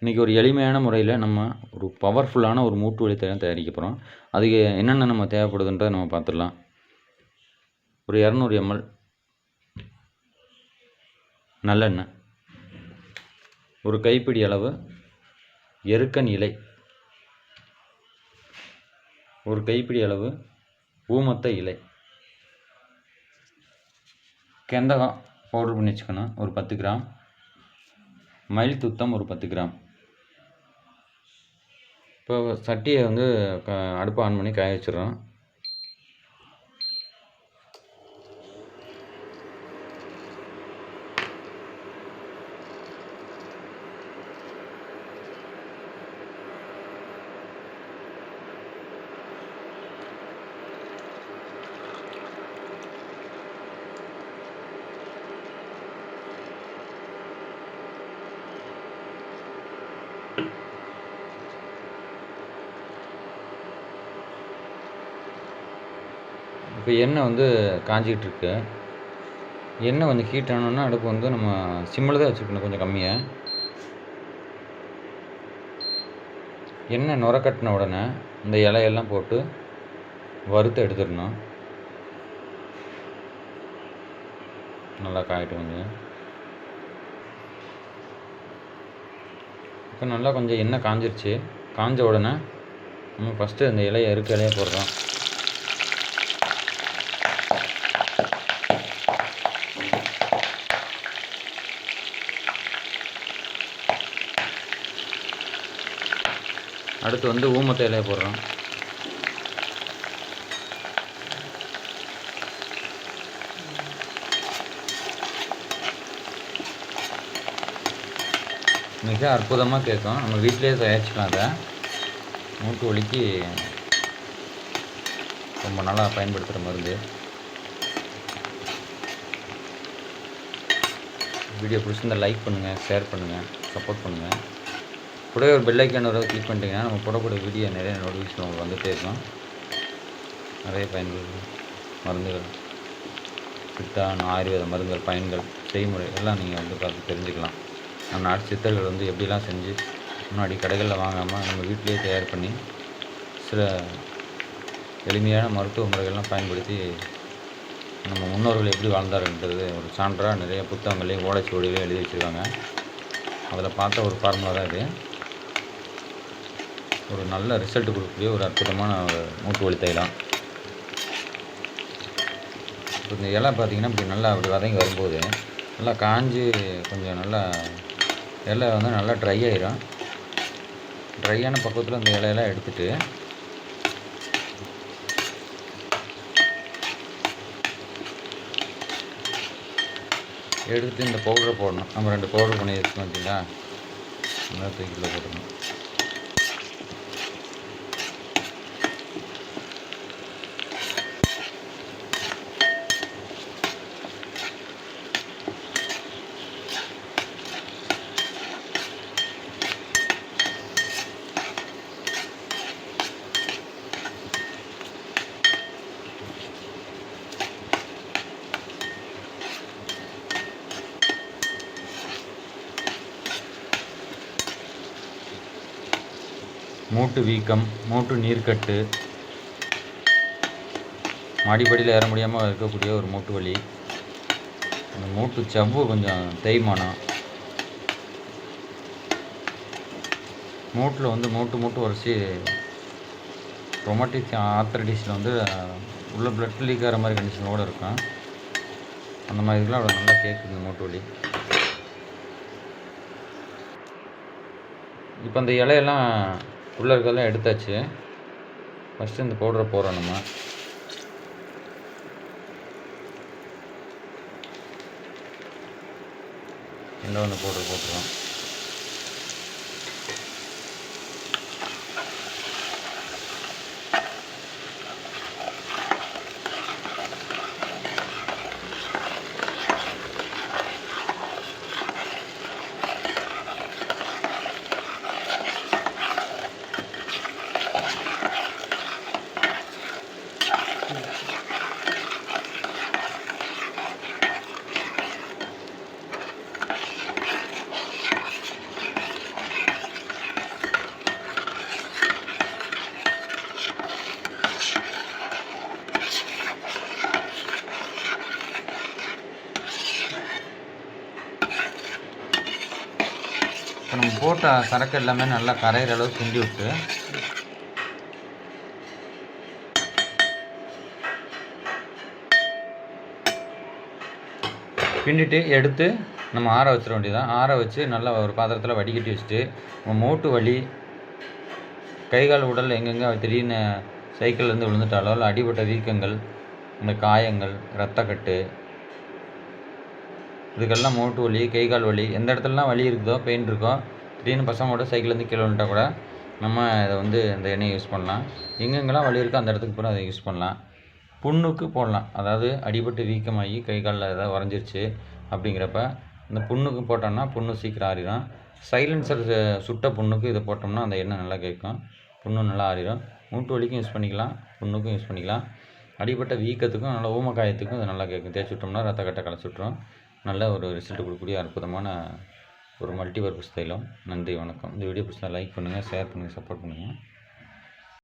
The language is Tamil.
இன்றைக்கி ஒரு எளிமையான முறையில் நம்ம ஒரு பவர்ஃபுல்லான ஒரு மூட்டு வலி தயாரிக்க போகிறோம் அதுக்கு என்னென்ன நம்ம தேவைப்படுதுன்றதை நம்ம பார்த்துடலாம். ஒரு இரநூறு எம்எல் நல்லெண்ணெய் ஒரு கைப்பிடி அளவு எருக்கன் இலை ஒரு கைப்பிடி அளவு ஊமத்த இலை கெந்தகம் பவுடர் பண்ணி வச்சுக்கணும் ஒரு பத்து கிராம் மயில் துத்தம் ஒரு பத்து கிராம். இப்போ சட்டியை வந்து க அடுப்பை ஆன் பண்ணி காய வச்சிடுறோம். இப்போ எண்ணெய் வந்து காஞ்சிக்கிட்டு இருக்கு எண்ணெய் வந்து ஹீட் ஆனோன்னா அடுப்பு வந்து நம்ம சிம்மில் தான் வச்சுருக்கணும் கொஞ்சம் கம்மியாக எண்ணெய் நுர கட்டின உடனே இந்த இலையெல்லாம் போட்டு வறுத்து எடுத்துடணும். நல்லா காயிட்டு கொஞ்சம். இப்போ நல்லா கொஞ்சம் எண்ணெய் காஞ்சிருச்சு. காஞ்ச உடனே நம்ம ஃபஸ்ட்டு அந்த இலையை இருக்க இலையை போடுறோம். அடுத்து வந்து ஊமத்த இலையை போடுறோம். மிக அற்புதமாக கேட்கும். நம்ம வீட்டிலேயே தயாரிச்சுக்கலாம் அதை. மூட்டு வலிக்கு ரொம்ப நாளாக பயன்படுத்துகிற மருந்து. வீடியோ பிடிச்சிருந்தால் லைக் பண்ணுங்கள் ஷேர் பண்ணுங்கள் சப்போர்ட் பண்ணுங்கள் கூடவே ஒரு பெல்லைக்கான ஒரு கிளிக் பண்ணிட்டீங்கன்னா நம்ம போடக்கூடிய வீடியோ நிறைய நோட்டிஃபிகேஷன் உங்களுக்கு வந்துகிட்டே இருக்கும். நிறைய பயன்கள் மருந்துகள் சித்தா ஆயுர்வேத மருந்துகள் பயன்கள் செய்முறை எல்லாம் நீங்கள் வந்து பார்த்து தெரிஞ்சுக்கலாம். நம்ம நாட்டு சித்தர்கள் வந்து எப்படிலாம் செஞ்சு முன்னாடி கடைகளில் வாங்காமல் நம்ம வீட்டிலேயே தயார் பண்ணி சில எளிமையான மருத்துவ முறைகள்லாம் பயன்படுத்தி நம்ம முன்னோர்கள் எப்படி வாழ்ந்தாருன்றது ஒரு சான்றாக நிறைய புத்தகங்களையும் ஓலைச்சுவடிகளையும் எழுதி வச்சுருக்காங்க. அதில் பார்த்த ஒரு ஃபார்முலா தான் இது. ஒரு நல்ல ரிசல்ட் கொடுக்கக்கூடிய ஒரு அற்புதமான மூட்டு வலி தைலம் இப்போ இந்த இலை பார்த்தீங்கன்னா இப்படி நல்லா அப்படி வதங்கி வரும்போது நல்லா காஞ்சி கொஞ்சம் நல்லா இலை வந்து நல்லா ட்ரை ஆயிரும். ட்ரையான பக்கத்தில் இந்த இலையெல்லாம் எடுத்துட்டு எடுத்துகிட்டு இந்த பவுடரை போடணும். நம்ம ரெண்டு பவுடர் பண்ணி வச்சுக்கோம் நல்லா தூக்கியில் போட்டுக்கணும். மூட்டு வீக்கம் மூட்டு நீர்க்கட்டு மாடிப்படியில் ஏற முடியாமல் இருக்கக்கூடிய ஒரு மூட்டு வலி. அந்த மூட்டு சவ்வு கொஞ்சம் தேய்மானம். மூட்டில் வந்து மூட்டு மூட்டு உரைச்சி ரொமாட்டிக் ஆர்த்தரைட்டிஸில் வந்து உள்ள பிளட் லீக் ஆகிற மாதிரி கண்டிஷனோடு இருக்கும். அந்த மாதிரி இதெல்லாம் அவ்வளோ நல்லா கேட்குது மூட்டு வலி. இப்போ அந்த இலையெல்லாம் உள்ளே இருக்கெல்லாம் எடுத்தாச்சு. ஃபஸ்ட்டு இந்த பவுடரை போடுறோம் நம்ம. எல்லாம் பவுடர் போட்டுருவோம். நம்ம போட்ட சரக்கு எல்லாமே நல்லா கரையிற அளவு கிண்டி விட்டு. கிண்டிட்டு எடுத்து நம்ம ஆற வச்சிட வேண்டியதான் ஆற வச்சு நல்லா ஒரு பாத்திரத்தில் வடிகட்டி வச்சுட்டு மூட்டு வலி கை கால் உடல் எங்கெங்கே திடீர்னு சைக்கிள்லேருந்து விழுந்துட்டாலோ இல்லை அடிபட்ட வீக்கங்கள் இந்த காயங்கள் ரத்தக்கட்டு இதுக்கெல்லாம் மூட்டு வலி கை கால் வலி எந்த இடத்துலலாம் வலி இருக்குதோ பெயின் இருக்கோ திடீர்னு பசங்களோட சைக்கிள்லேருந்து கீழே விழுந்துட்டா கூட நம்ம இதை வந்து இந்த எண்ணெயை யூஸ் பண்ணலாம். எங்கெங்கெல்லாம் வலி இருக்கோ அந்த இடத்துக்கு பூரா அதை யூஸ் பண்ணலாம். புண்ணுக்கு போடலாம். அதாவது அடிபட்டு வீக்கமாகி கை காலில் ஏதாவது உறைஞ்சிருச்சு அப்படிங்கிறப்ப இந்த புண்ணுக்கு போட்டோம்னா புண்ணு சீக்கிரம் ஆறிடும் சைலன்சர் சுட்ட புண்ணுக்கு இதை போட்டோம்னா அந்த எண்ணெய் நல்லா கேட்கும். புண்ணு நல்லா ஆறிடும் மூட்டு வலிக்கும் யூஸ் பண்ணிக்கலாம். புண்ணுக்கும் யூஸ் பண்ணிக்கலாம். அடிபட்ட வீக்கத்துக்கும் நல்லா ஊமக்காயத்துக்கும் இது நல்லா கேட்கும். தேய்ச்சி விட்டோம்னா ரத்த கட்டை களைச்சி விட்ரும் நல்ல ஒரு ரிசல்ட் கொடுக்கக்கூடிய அற்புதமான ஒரு மல்டி பர்பஸ் தைலம் நன்றி வணக்கம். இந்த வீடியோ பிடிச்சா லைக் பண்ணுங்கள் ஷேர் பண்ணுங்கள் சப்போர்ட் பண்ணுங்கள்